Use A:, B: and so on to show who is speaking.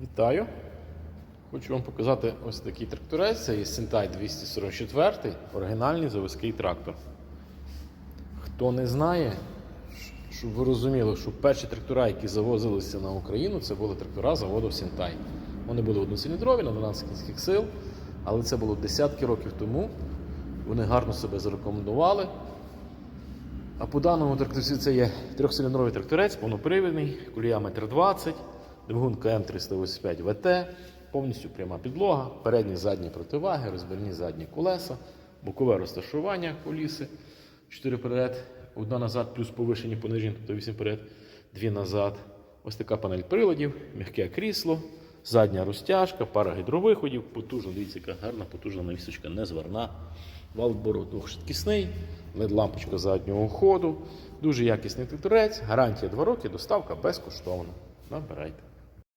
A: Вітаю! Хочу вам показати ось такий тракторець. Це є Сентай 244, оригінальний заводський трактор. Хто не знає, щоб ви розуміли, що перші трактора, які завозилися на Україну, це були трактора заводу Сентай. Вони були одноциліндрові на 12 кінських сил, але це було десятки років тому. Вони гарно себе зарекомендували. А по даному тракторці це є трьохциліндровий тракторець, повнопривідний, колія 1,20 м, двигун КМ385 ВТ, повністю пряма підлога, передні задні противаги, розбірні задні колеса, бокове розташування коліси, 4 вперед, одна назад, плюс повишені понижені, тобто 8 вперед, 2 назад. Ось така панель приладів, м'яке крісло, задня розтяжка, пара гідровиходів, потужна, дивіться, яка гарна, потужна навісочка, незварна. Вал бору двохшвидкісний, LED-лампочка заднього ходу, дуже якісний тракторець, гарантія 2 роки, доставка безкоштовна. Набирайте.